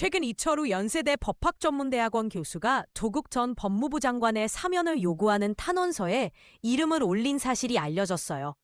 최근 이철우 연세대 법학전문대학원 교수가 조국 전 법무부 장관의 사면을 요구하는 탄원서에 이름을 올린 사실이 알려졌어요.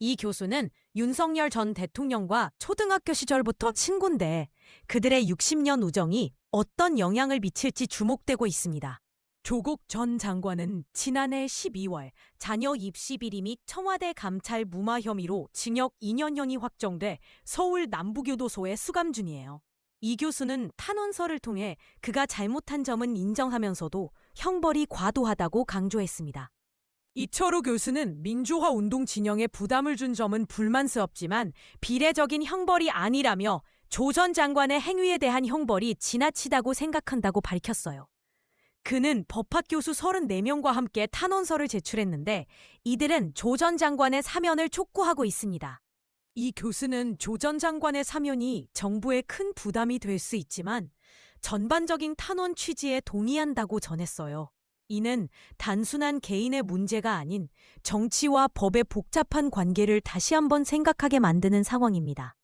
이 교수는 윤석열 전 대통령과 초등학교 시절부터 친군데 그들의 60년 우정이 어떤 영향을 미칠지 주목되고 있습니다. 조국 전 장관은 지난해 12월 자녀 입시 비리 및 청와대 감찰 무마 혐의로 징역 2년형이 확정돼 서울 남부교도소에 수감 중이에요. 이 교수는 탄원서를 통해 그가 잘못한 점은 인정하면서도 형벌이 과도하다고 강조했습니다. 이철우 교수는 민주화 운동 진영에 부담을 준 점은 불만스럽지만 비례적인 형벌이 아니라며 조 전 장관의 행위에 대한 형벌이 지나치다고 생각한다고 밝혔어요. 그는 법학 교수 34명과 함께 탄원서를 제출했는데 이들은 조 전 장관의 사면을 촉구하고 있습니다. 이 교수는 조 전 장관의 사면이 정부에 큰 부담이 될 수 있지만 전반적인 탄원 취지에 동의한다고 전했어요. 이는 단순한 개인의 문제가 아닌 정치와 법의 복잡한 관계를 다시 한번 생각하게 만드는 상황입니다.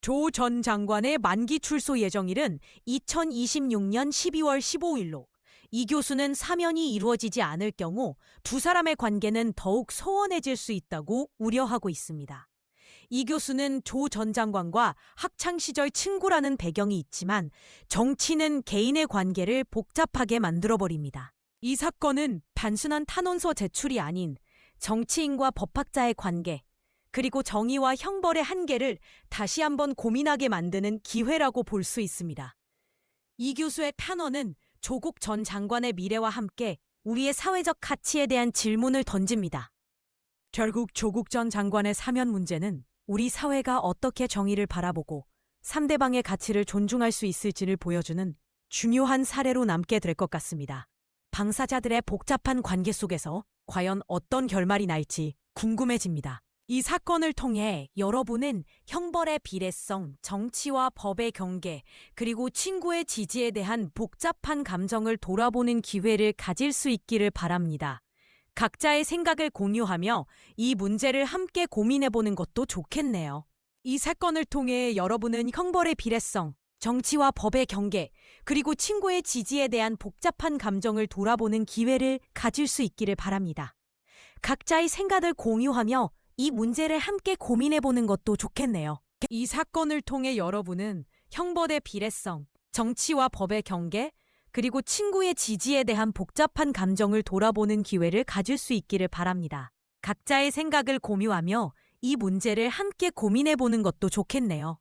조 전 장관의 만기 출소 예정일은 2026년 12월 15일로 이 교수는 사면이 이루어지지 않을 경우 두 사람의 관계는 더욱 소원해질 수 있다고 우려하고 있습니다. 이 교수는 조 전 장관과 학창시절 친구라는 배경이 있지만 정치는 개인의 관계를 복잡하게 만들어버립니다. 이 사건은 단순한 탄원서 제출이 아닌 정치인과 법학자의 관계, 그리고 정의와 형벌의 한계를 다시 한번 고민하게 만드는 기회라고 볼 수 있습니다. 이 교수의 탄원은 조국 전 장관의 미래와 함께 우리의 사회적 가치에 대한 질문을 던집니다. 결국 조국 전 장관의 사면 문제는 우리 사회가 어떻게 정의를 바라보고 상대방의 가치를 존중할 수 있을지를 보여주는 중요한 사례로 남게 될 것 같습니다. 방사자들의 복잡한 관계 속에서 과연 어떤 결말이 날지 궁금해집니다. 이 사건을 통해 여러분은 형벌의 비례성, 정치와 법의 경계, 그리고 친구의 지지에 대한 복잡한 감정을 돌아보는 기회를 가질 수 있기를 바랍니다. 각자의 생각을 공유하며 이 문제를 함께 고민해보는 것도 좋겠네요. 이 사건을 통해 여러분은 형벌의 비례성, 정치와 법의 경계, 그리고 친구의 지지에 대한 복잡한 감정을 돌아보는 기회를 가질 수 있기를 바랍니다. 각자의 생각을 공유하며 이 문제를 함께 고민해보는 것도 좋겠네요. 이 사건을 통해 여러분은 형벌의 비례성, 정치와 법의 경계, 그리고 친구의 지지에 대한 복잡한 감정을 돌아보는 기회를 가질 수 있기를 바랍니다. 각자의 생각을 공유하며 이 문제를 함께 고민해보는 것도 좋겠네요.